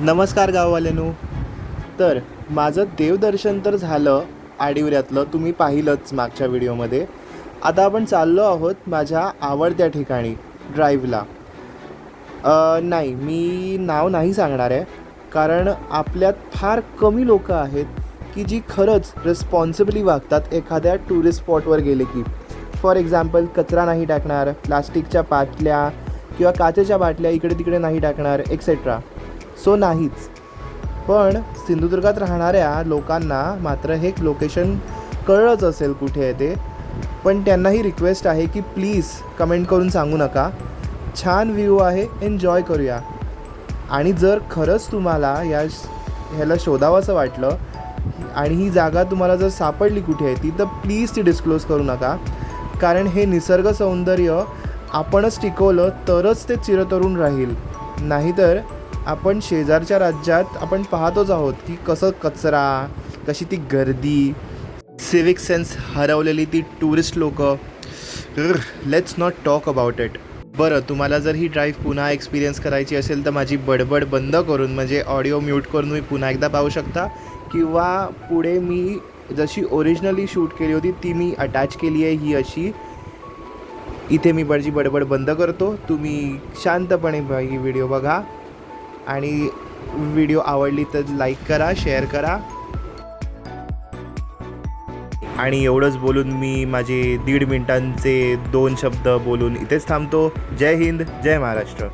नमस्कार गाववाल्यानो. तर माझं देवदर्शन तर झालं आडिवऱ्यातलं तुम्ही पाहिलंच मागच्या व्हिडिओमध्ये. आता आपण चाललो आहोत माझ्या आवडत्या ठिकाणी ड्राईव्हला नाही मी नाव नाही सांगणार आहे कारण आपल्यात फार कमी लोकं आहेत की जी खरंच रिस्पॉन्सिबली वागतात एखाद्या टुरिस्ट स्पॉटवर गेले की. फॉर एक्झाम्पल कचरा नाही टाकणार प्लास्टिकच्या बाटल्या किंवा काचेच्या बाटल्या इकडे तिकडे नाही टाकणार एक्सेट्रा सो नाहीच. पण सिंधुदुर्गात राहणाऱ्या लोकांना मात्र हे लोकेशन कळलंच असेल कुठे आहे ते. पण त्यांनाही रिक्वेस्ट आहे की प्लीज कमेंट करून सांगू नका. छान व्ह्यू आहे एन्जॉय करूया. आणि जर खरंच तुम्हाला या ह्याला शोधावंसं वाटलं आणि ही जागा तुम्हाला जर सापडली कुठे आहे ती तर प्लीज ती डिस्क्लोज करू नका. कारण हे निसर्ग सौंदर्य आपणच टिकवलं तरच ते चिरतरून राहील. नाहीतर आपण शेजारच्या राज्यात आपण पाहतोच आहोत की कसं कचरा कशी ती गर्दी. सिविक सेन्स हरवलेली ती टुरिस्ट लोक. Let's not talk about it बरं तुम्हाला जर ही ड्राईव्ह पुन्हा एक्सपिरियन्स करायची असेल तर माझी बडबड बंद करून म्हणजे ऑडिओ म्यूट करून मी पुन्हा एकदा पाहू शकता. किंवा पुढे मी जशी ओरिजिनली शूट केली होती ती मी अटॅच केली आहे ही अशी. इथे मी माझी बडबड बंद करतो. तुम्ही शांतपणे ही व्हिडिओ बघा. आणि व्हिडिओ आवडली तर लाईक करा शेअर करा. आणि एवढंच बोलून मी माझे दीड मिनिटांचे दोन शब्द बोलून इथेच थांबतो. जय हिंद जय महाराष्ट्र.